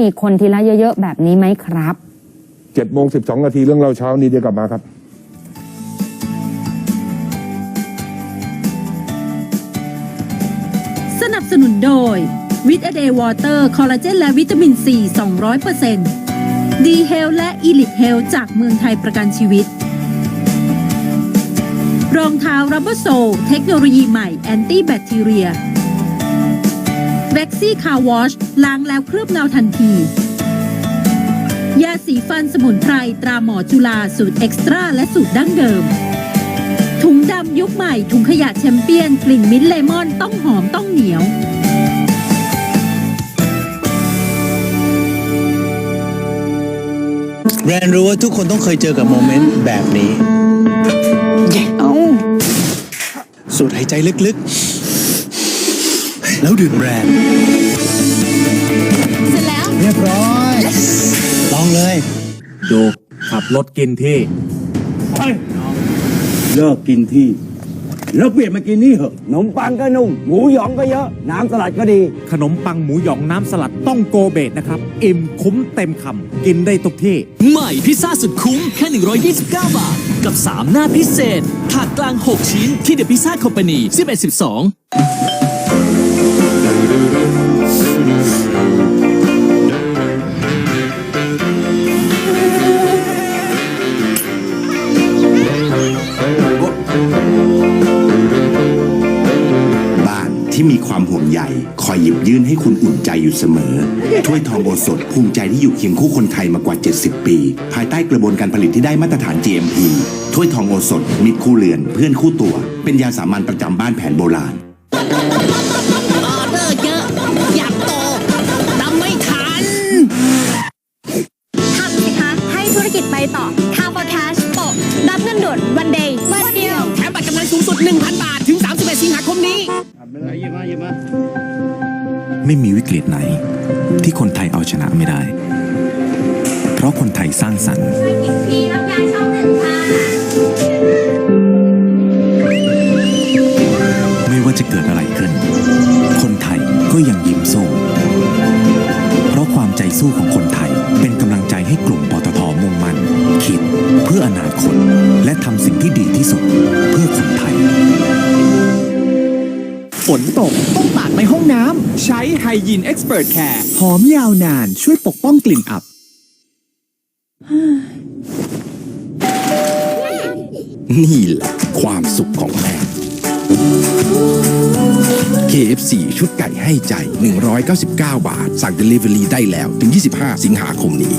มีคนทีละเยอะๆแบบนี้ไหมครับเจ็ดโมงสิบสองนาทีเรื่องเราเช้านี้เดี๋ยวกลับมาครับสนับสนุนโดยวิตาเดย์วอเตอร์คอลลาเจนและวิตามินซี200%ดีเฮลและอีลิทเฮลจากเมืองไทยประกันชีวิต รองเท้ารับเบอร์โซเทคโนโลยีใหม่แอนตี้แบคทีเรีย แว็กซี่คาวอชล้างแล้วเคลือบเงาทันที ยาสีฟันสมุนไพร ตราหมอจุฬาสูตรเอ็กซ์ตร้าและสูตรดั้งเดิม ถุงดำยุคใหม่ ถุงขยะแชมเปี้ยน กลิ่นมิ้นท์เลมอนต้องหอมต้องเหนียวแบรนด์รู้ว่าทุกคนต้องเคยเจอกับโมเมนต์แบบนี้ สูดหายใจลึกๆ แล้วดื่มแบรนด์เสร็จแล้ว เรียบร้อย ลองเลย ดูขับรถกินที่เลิกกินที่แล้วเปลี่ยนมากินนี่เหอะขนมปังก็นุ่ม หมูหยองก็เยอะ น้ำสลัดก็ดี ขนมปังหมูหยองน้ำสลัดต้องโกเบตนะครับ อิ่มคุ้มเต็มคำกินได้ทุกที่ ใหม่พิซซ่าสุดคุ้มแค่ 129 บาท กับ 3 หน้าพิเศษถาดกลาง 6 ชิ้นที่เดอะพิซซ่าคอมพานี11 12บ้าน ที่มีความห่วงใยคอยหยิบยื่นให้คุณอุ่นใจอยู่เสมอ ถ้วยทองโอสถภูมิใจที่อยู่เคียงคู่คนไทยมากว่า 70 ปี ภายใต้กระบวนการผลิตที่ได้มาตรฐาน GMP ถ้วยทองโอสถมิตรคู่เรือน เพื่อนคู่ตัว เป็นยาสามัญประจำบ้านแผนโบราณ 1,000 บาทถึง 31 สิงหาคมนี้ ไม่มีวิกฤตไหน ที่คนไทยเอาชนะไม่ได้ เพราะคนไทยสร้างสรรค์ไม่ว่าจะเกิดอะไรขึ้น คนไทยก็ยังยิ้มสู้ เพราะความใจสู้ของคนไทยเป็นกำลังใจให้กลุ่มปต คิด เพื่ออนาคต และทำสิ่งที่ดีที่สุด เพื่อคนไทย ฝนตกต้องตากในห้องน้ำใช้ไฮยีนเอ็กซ์เพรสแคร์หอมยาวนานช่วยปกป้องกลิ่นอับ นี่แหละความสุขของแม่ KFC ชุดไก่ให้ใจ 199 บาท สั่ง Delivery ได้แล้ว ถึง 25 สิงหาคมนี้